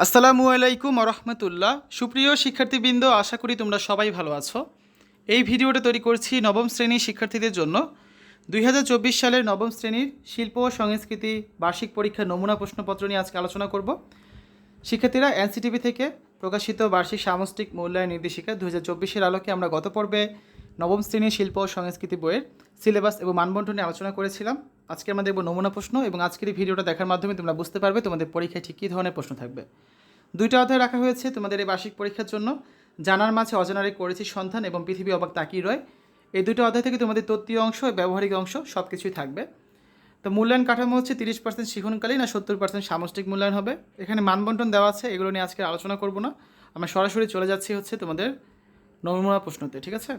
আসসালামু আলাইকুম রহমতুল্লাহ। সুপ্রিয় শিক্ষার্থীবৃন্দ, আশা করি তোমরা সবাই ভালো আছো। এই ভিডিওটা তৈরি করছি নবম শ্রেণির শিক্ষার্থীদের জন্য। দুই হাজার চব্বিশ সালের নবম শ্রেণির শিল্প ও সংস্কৃতি বার্ষিক পরীক্ষার নমুনা প্রশ্নপত্র নিয়ে আজকে আলোচনা করব। শিক্ষার্থীরা এনসিটিভি থেকে প্রকাশিত বার্ষিক সামষ্টিক মূল্যায়ন নির্দেশিকা দু হাজার আলোকে আমরা গত পর্বে নবম শ্রেণির শিল্প ও সংস্কৃতি বইয়ের সিলেবাস এবং মানবন্টন আলোচনা করেছিলাম। আজকে আমরা দেখব নমুনা প্রশ্ন এবং আজকের এই ভিডিওটা দেখার মাধ্যমে তোমরা বুঝতে পারবে তোমাদের পরীক্ষায় ঠিক কী ধরনের প্রশ্ন থাকবে। দুইটা অধ্যায় রাখা হয়েছে তোমাদের এই বার্ষিক পরীক্ষার জন্য। জানার মাঝে অজানারে করেছি সন্ধান এবং পৃথিবী অবাক তাকিয়ে রয়। এই দুটো অধ্যায় থেকে তোমাদের তত্ত্বীয় অংশ, ব্যবহারিক অংশ সব কিছুই থাকবে। তো মূল্যায়ন কাঠামো হচ্ছে তিরিশ পার্সেন্ট শিখনকালীন আর সত্তর পার্সেন্ট সামষ্টিক মূল্যায়ন হবে। এখানে মানবন্টন দেওয়া আছে, এগুলো নিয়ে আজকে আলোচনা করব না। আমরা সরাসরি চলে যাচ্ছি হচ্ছে তোমাদের নমুনা প্রশ্নতে, ঠিক আছে?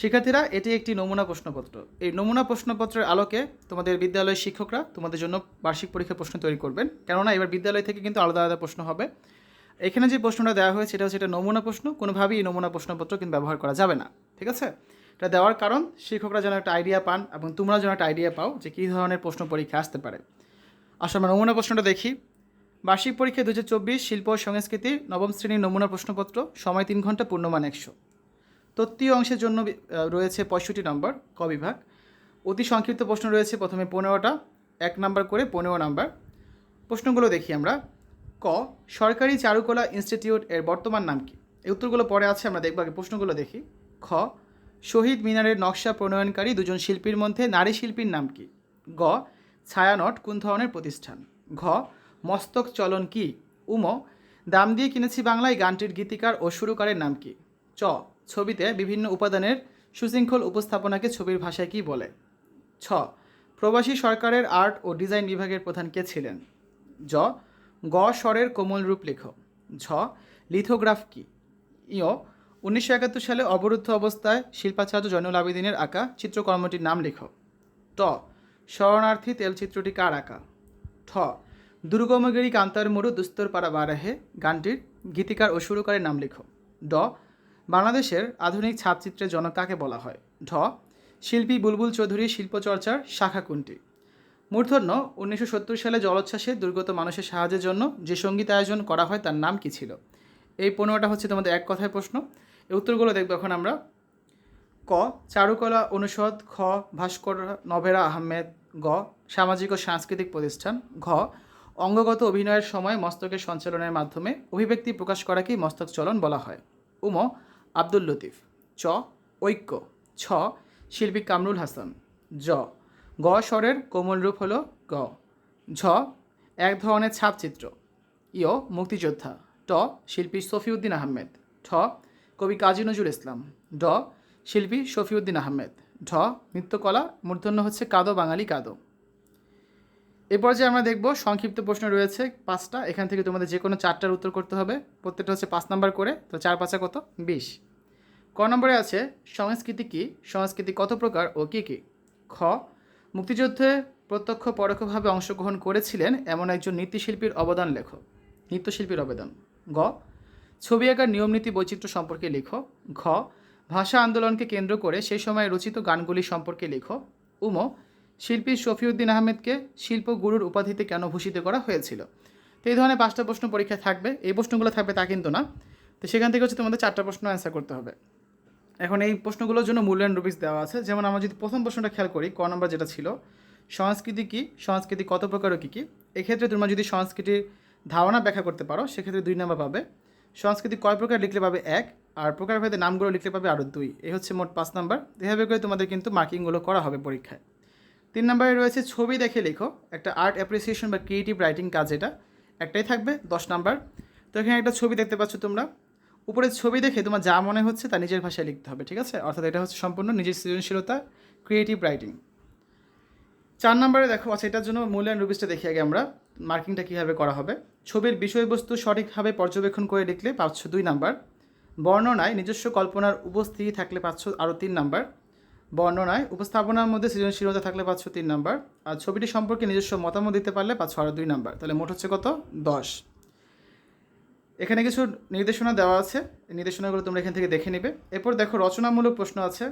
শিক্ষার্থীরা, এটি একটি নমুনা প্রশ্নপত্র। এই নমুনা প্রশ্নপত্রের আলোকে তোমাদের বিদ্যালয়ের শিক্ষকরা তোমাদের জন্য বার্ষিক পরীক্ষার প্রশ্ন তৈরি করবেন। কেননা, এবার বিদ্যালয় থেকে কিন্তু আলাদা আলাদা প্রশ্ন হবে। এখানে যে প্রশ্নটা দেওয়া হয়েছে এটা হচ্ছে এটা নমুনা প্রশ্ন। কোনোভাবেই এই নমুনা প্রশ্নপত্র কিন্তু ব্যবহার করা যাবে না। ঠিক আছে? এটা দেওয়ার কারণ, শিক্ষকরা যেন একটা আইডিয়া পান এবং তোমরা যেন একটা আইডিয়া পাও যে কী ধরনের প্রশ্ন পরীক্ষা আসতে পারে। আসলে আমরা নমুনা প্রশ্নটা দেখি। বার্ষিক পরীক্ষা দু হাজার চব্বিশ শিল্প সংস্কৃতি নবম শ্রেণির নমুনা প্রশ্নপত্র, সময় তিন ঘণ্টা, পূর্ণমান একশো। তত্ত্বীয় অংশের জন্য রয়েছে পঁয়ষট্টি নম্বর ক বিভাগ। অতি সংক্ষিপ্ত প্রশ্ন রয়েছে, প্রথমে পনেরোটা, এক নাম্বার করে পনেরো নাম্বার। প্রশ্নগুলো দেখি আমরা। ক, সরকারি চারুকলা ইনস্টিটিউট এর বর্তমান নাম কি? এই উত্তরগুলো পরে আছে, আমরা দেখব আগে প্রশ্নগুলো দেখি। খ, শহীদ মিনারের নকশা প্রণয়নকারী দুজন শিল্পীর মধ্যে নারী শিল্পীর নাম কি? গ, ছায়ানট কোন ধরনের প্রতিষ্ঠান? ঘ, মস্তক চলন কি? উম, দাম দিয়ে কিনেছি বাংলায় গানটির গীতিকার ও সুরকারের নাম কি? চ ছবিতে বিভিন্ন উপাদানের সুশৃঙ্খল উপস্থাপনাকে ছবির ভাষায় কি বলে? ছ, প্রবাসী সরকারের আর্ট ও ডিজাইন বিভাগের প্রধান কে ছিলেন? জ, গ স্বরের কোমল রূপ লেখ ঝ, লিথোগ্রাফ কি? ইয় উনিশশো একাত্তর সালে অবরুদ্ধ অবস্থায় শিল্পাচার্য জয়নুল আবেদিনের আঁকা চিত্রকর্মটির নাম লেখ। ট, শরণার্থী তেলচিত্রটি কার আঁকা? ঠ, দুর্গমগিরি কান্তার মরু দুস্তর পাড়া বারাহে গানটির গীতিকার ও সুরকারের নাম লেখো। ড বাংলাদেশের আধুনিক ছাপচিত্রের জনক কাকে বলা হয়? ঢ. শিল্পী বুলবুল চৌধুরীর শিল্পচর্চার শাখা কোনটি? মূর্ধন্য, উনিশশো সত্তর সালে জলোচ্ছ্বাসে দুর্গত মানুষের সাহায্যের জন্য যে সংগীত আয়োজন করা হয় তার নাম কি ছিল? এই পনেরোটা হচ্ছে তোমাদের এক কথায় প্রশ্ন। এই উত্তরগুলো দেখব এখন আমরা। ক. চারুকলা অনুষদ, খ. ভাস্কর নভেরা আহমেদ, গ. সামাজিক ও সাংস্কৃতিক প্রতিষ্ঠান, ঘ. অঙ্গগত অভিনয়ের সময় মস্তকের সঞ্চালনের মাধ্যমে অভিব্যক্তি প্রকাশ করাকেই মস্তক চলন বলা হয়। উম আব্দুল লতিফ। চ, ঐক্য। ছ, শিল্পী কামরুল হাসান। জ, গ স্বরের কোমল রূপ হল গ। ঝ, এক ধরনের ছাপচিত্র। ইয় মুক্তিযোদ্ধা। ট, শিল্পী সফিউদ্দিন আহমেদ। ঠ, কবি কাজী নজরুল ইসলাম। ড, শিল্পী শফিউদ্দিন আহমেদ। ঢ, নৃত্যকলা, মূর্ধন্য হচ্ছে কাদো, বাঙালি কাদো। এরপর যে আমরা দেখব সংক্ষিপ্ত প্রশ্ন রয়েছে পাঁচটা। এখান থেকে তোমাদের যে কোনো চারটার উত্তর করতে হবে। প্রত্যেকটা হচ্ছে পাঁচ নাম্বার করে। তো চার পাঁচা কত? বিশ। ক নম্বরে আছে, সংস্কৃতি কী? সংস্কৃতি কত প্রকার ও কী কী? খ, মুক্তিযুদ্ধে প্রত্যক্ষ পরোক্ষভাবে অংশগ্রহণ করেছিলেন এমন একজন নৃত্যশিল্পীর অবদান লেখো। নৃত্যশিল্পীর অবদান। গ, ছবি আঁকার নিয়মনীতি বৈচিত্র্য সম্পর্কে লেখো। ঘ, ভাষা আন্দোলনকে কেন্দ্র করে সেই সময় রচিত গানগুলি সম্পর্কে লেখো। উম শিল্পী শফিউদ্দিন আহমেদকে শিল্পগুরুর উপাধিতে কেন ভূষিত করা হয়েছিল? তো এই ধরনের পাঁচটা প্রশ্ন পরীক্ষায় থাকবে। এই প্রশ্নগুলো থাকবে তা কিন্তু না। তো সেখান থেকে হচ্ছে তোমাদের চারটা প্রশ্ন অ্যান্সার করতে হবে। এখন এই প্রশ্নগুলোর জন্য মূল্যায়ন রুবিস দেওয়া আছে। যেমন আমরা যদি প্রথম প্রশ্নটা খেয়াল করি, ক নম্বর যেটা ছিল, সংস্কৃতি কী? সংস্কৃতি কত প্রকার ও কী কী? এক্ষেত্রে তোমরা যদি সংস্কৃতির ধারণা ব্যাখ্যা করতে পারো, সেক্ষেত্রে দুই নম্বর পাবে। সংস্কৃতি কয় প্রকার লিখলে পাবে? এক। আর প্রকারভেদে নামগুলো লিখলে পাবে আরও দুই। এই হচ্ছে মোট পাঁচ নাম্বার। এভাবে করে তোমাদের কিন্তু মার্কিংগুলো করা হবে পরীক্ষায়। তিন নম্বরে রয়েছে ছবি দেখে লেখো। একটা আর্ট অ্যাপ্রিসিয়েশন বা ক্রিয়েটিভ রাইটিং কাজ এটা। একটাই থাকবে, দশ নাম্বার। তো এখানে একটা ছবি দেখতে পাচ্ছ তোমরা। উপরে ছবি দেখে তোমার যা মনে হচ্ছে তা নিজের ভাষায় লিখতে হবে, ঠিক আছে? অর্থাৎ এটা হচ্ছে সম্পূর্ণ নিজের সৃজনশীলতা ক্রিয়েটিভ রাইটিং চার নম্বরে দেখো আচ্ছা এটার জন্য মূল্যায়ন রুবিসটা দেখি আগে আমরা মার্কিংটা কীভাবে করা হবে। ছবির বিষয়বস্তু সঠিকভাবে পর্যবেক্ষণ করে লিখলে পাচ্ছ দুই নাম্বার। বর্ণনায় নিজস্ব কল্পনার উপস্থিতি থাকলে পাচ্ছ আরও তিন নাম্বার। বর্ণনায় উপস্থাপনার মধ্যে সৃজনশীলতা থাকলে পাচ্ছ তিন নাম্বার, আর ছবিটি সম্পর্কে নিজস্ব মতামত দিতে পারলে পাচ্ছ আরও দুই নাম্বার। তাহলে মোট হচ্ছে কত? দশ। এখানে কিছু নির্দেশনা দেওয়া আছে। এই নির্দেশনাগুলো তোমরা এখান থেকে দেখে নিবে। এরপর দেখো, রচনামূলক প্রশ্ন আছে।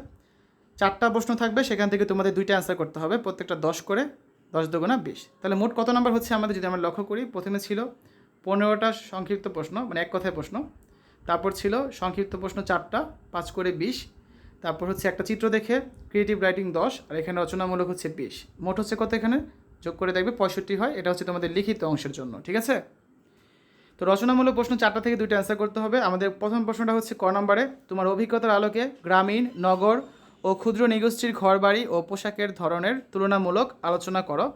চারটা প্রশ্ন থাকবে, সেখান থেকে তোমাদের দুইটা অ্যান্সার করতে হবে, প্রত্যেকটা দশ করে, দশ দুগুণা বিশ। তাহলে মোট কত নাম্বার হচ্ছে আমাদের যদি আমরা লক্ষ্য করি? প্রথমে ছিল পনেরোটা সংক্ষিপ্ত প্রশ্ন মানে এক কথায় প্রশ্ন। তারপর ছিল সংক্ষিপ্ত প্রশ্ন চারটা, পাঁচ করে বিশ। তারপর হচ্ছে একটা চিত্র দেখে ক্রিয়েটিভ রাইটিং দশ, আর এখানে রচনামূলক হচ্ছে বিশ। মোট হচ্ছে কত এখানে? যোগ করে দেখবে পঁয়ষট্টি হয়, এটা হচ্ছে তোমাদের লিখিত অংশের জন্য, ঠিক আছে? তো রচনামূলক প্রশ্ন চারটা থেকে দুইটা অ্যান্সার করতে হবে। আমাদের প্রথম প্রশ্নটা হচ্ছে ক নম্বরে? তোমার অভিজ্ঞতার আলোকে গ্রামীণ, নগর ও ক্ষুদ্র নিগোষ্ঠীর ঘরবাড়ি ও পোশাকের ধরনের তুলনামূলক আলোচনা করো।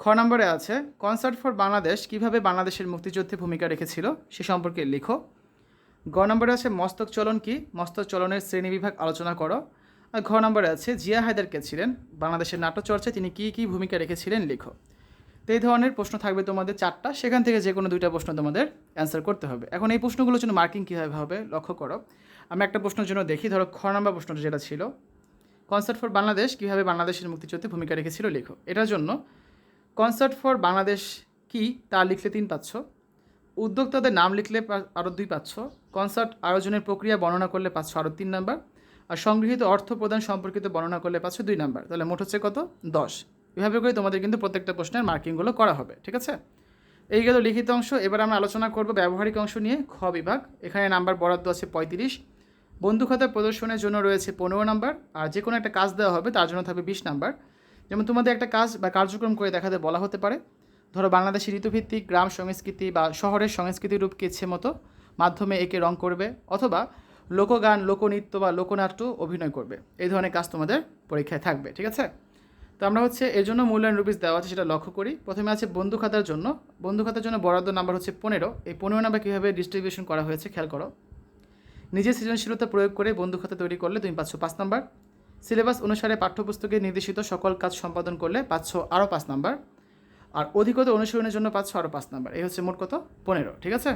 খ নম্বরে আছে কনসার্ট ফর বাংলাদেশ কীভাবে বাংলাদেশের মুক্তিযুদ্ধে ভূমিকা রেখেছিল সে সম্পর্কে লিখো। গ নম্বরে আছে মস্তক চলন কি? মস্তক চলনের শ্রেণীবিভাগ আলোচনা করো। আর ঘ নম্বরে আছে জিয়া হায়দার কে ছিলেন? বাংলাদেশের নাটক চর্চায় তিনি কী কী ভূমিকা রেখেছিলেন? লিখো। তো এই ধরনের প্রশ্ন থাকবে তোমাদের চারটা। সেখান থেকে যে কোনো দুইটা প্রশ্ন তোমাদের অ্যান্সার করতে হবে। এখন এই প্রশ্নগুলোর জন্য মার্কিং কীভাবে হবে, লক্ষ্য করো। আমি একটা প্রশ্নের জন্য দেখি, ধরো খ নম্বর প্রশ্নটা যেটা ছিল। কনসার্ট ফর বাংলাদেশ কীভাবে বাংলাদেশের মুক্তিযুদ্ধে ভূমিকা রেখেছিল, লেখো। এটার জন্য কনসার্ট ফর বাংলাদেশ কি, তা লিখলে তিন পাচ্ছ। উদ্যোক্তাদের নাম লিখলে আরও দুই পাচ্ছ কনসার্ট আয়োজনের প্রক্রিয়া বর্ণনা করলে পাচ্ছ আরও তিন নাম্বার। আর সংগৃহীত অর্থ প্রদান সম্পর্কিত বর্ণনা করলে পাচ্ছ দুই নাম্বার। তাহলে মোট হচ্ছে কত? দশ। এভাবে করে তোমাদের কিন্তু প্রত্যেকটা প্রশ্নের মার্কিংগুলো করা হবে, ঠিক আছে? এই গেল লিখিত অংশ। এবার আমরা আলোচনা করব ব্যবহারিক অংশ নিয়ে খ বিভাগ। এখানে নাম্বার বরাদ্দ আছে পঁয়ত্রিশ। বন্ধু খাতা প্রদর্শনের জন্য রয়েছে পনেরো নাম্বার। আর যে কোনো একটা কাজ দেওয়া হবে, তার জন্য থাকবে বিশ নাম্বার। যেমন তোমাদের একটা কাজ বা কার্যক্রম করে দেখাতে বলা হতে পারে। ধরো বাংলাদেশের ঋতুভিত্তিক গ্রাম সংস্কৃতি বা শহরের সংস্কৃতি রূপকে ইচ্ছে মতো মাধ্যমে একে রং করবে অথবা লোকগান, লোকনৃত্য বা লোকনাট্য অভিনয় করবে। এই ধরনের কাজ তোমাদের পরীক্ষায় থাকবে, ঠিক আছে? তো আমরা হচ্ছে এর জন্য মূল্যায়ন রুপিস দেওয়া আছে সেটা লক্ষ্য করি। প্রথমে আছে বন্ধু খাতার জন্য। বন্ধু খাতার জন্য বরাদ্দ নাম্বার হচ্ছে পনেরো। এই পনেরো নাম্বার কীভাবে ডিস্ট্রিবিউশন করা হয়েছে খেয়াল করো। নিজের সৃজনশীলতা প্রয়োগ করে বন্ধু খাতা তৈরি করলে তুমি পাচ্ছ পাঁচ নাম্বার। সিলেবাস অনুসারে পাঠ্যপুস্তকে নির্দেশিত সকল কাজ সম্পাদন করলে পাচ্ছ আরও পাঁচ নাম্বার। আর অধিকত অনুশীলনের জন্য পাচ্ছ আরও পাঁচ নাম্বার। এই হচ্ছে মোট কত? পনেরো, ঠিক আছে?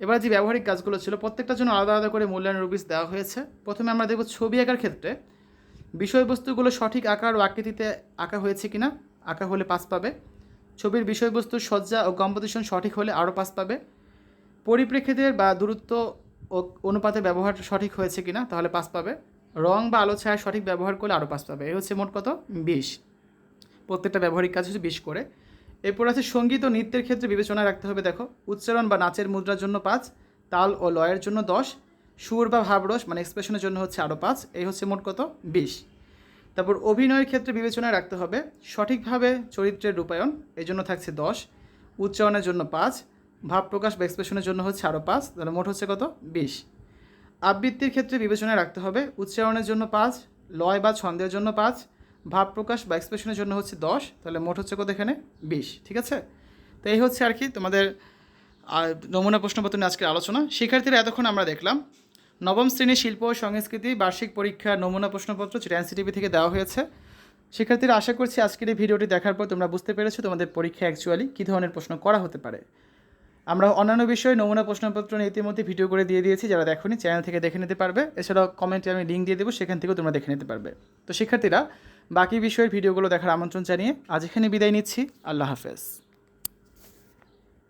এবার যে ব্যবহারিক কাজগুলো ছিল, প্রত্যেকটার জন্য আলাদা আলাদা করে মূল্যায়ন রুবিস দেওয়া হয়েছে। প্রথমে আমরা দেখব ছবি আঁকার ক্ষেত্রে বিষয়বস্তুগুলো সঠিক আকার ও আকৃতিতে আঁকা হয়েছে কিনা। আঁকা হলে পাস পাবে। ছবির বিষয়বস্তুর সজ্জা ও কম্পোজিশন সঠিক হলে আরও পাস পাবে। পরিপ্রেক্ষিতের বা দূরত্ব ও অনুপাতে ব্যবহার সঠিক হয়েছে কিনা, তাহলে পাস পাবে। রং বা আলো ছায়া সঠিক ব্যবহার করলে আরও পাস পাবে। এই হচ্ছে মোট কত? বিশ। প্রত্যেকটা ব্যবহারিক কাজ হচ্ছে বিশ করে। এরপর আছে সংগীত ও নৃত্যের ক্ষেত্রে বিবেচনায় রাখতে হবে, দেখো। উচ্চারণ বা নাচের মুদ্রার জন্য পাঁচ, তাল ও লয়ের জন্য দশ, সুর বা ভাবরস মানে এক্সপ্রেশনের জন্য হচ্ছে আরও পাঁচ, এই হচ্ছে মোট কত? বিশ। তারপর অভিনয়ের ক্ষেত্রে বিবেচনায় রাখতে হবে, সঠিকভাবে চরিত্রের রূপায়ণ, এই জন্য থাকছে দশ, উচ্চারণের জন্য পাঁচ, ভাব প্রকাশ বা এক্সপ্রেশনের জন্য হচ্ছে আরও পাঁচ, তাহলে মোট হচ্ছে কত? বিশ। আবৃত্তির ক্ষেত্রে বিবেচনায় রাখতে হবে, উচ্চারণের জন্য পাঁচ, লয় বা ছন্দের জন্য পাঁচ ভাব প্রকাশ বা এক্সপ্রেশনের জন্য হচ্ছে দশ, তাহলে মোট হচ্ছে কত এখানে? বিশ, ঠিক আছে? তো এই হচ্ছে আর কি তোমাদের নমুনা প্রশ্নপত্র নিয়ে আজকের আলোচনা। শিক্ষার্থীরা এতক্ষণ আমরা দেখলাম, নবম শ্রেণির শিল্প ও সংস্কৃতি বার্ষিক পরীক্ষা নমুনা প্রশ্নপত্র যেটা এনসিটিভি থেকে দেওয়া হয়েছে। শিক্ষার্থীরা আশা করছি আজকের এই ভিডিওটি দেখার পর তোমরা বুঝতে পেরেছ তোমাদের পরীক্ষা অ্যাকচুয়ালি কী ধরনের প্রশ্ন করা হতে পারে। আমরা অন্যান্য বিষয়ে নমুনা প্রশ্নপত্র নিয়ে ইতিমধ্যে ভিডিও করে দিয়ে দিয়েছি, যারা দেখোনি চ্যানেল থেকে দেখে নিতে পারবে। এছাড়াও কমেন্টে আমি লিঙ্ক দিয়ে দেবো, সেখান থেকেও তোমরা দেখে নিতে পারবে। তো শিক্ষার্থীরা বাকি বিষয়ের ভিডিওগুলো দেখার আমন্ত্রণ জানিয়ে আজ এখানে বিদায় নিচ্ছি। আল্লাহ হাফেজ।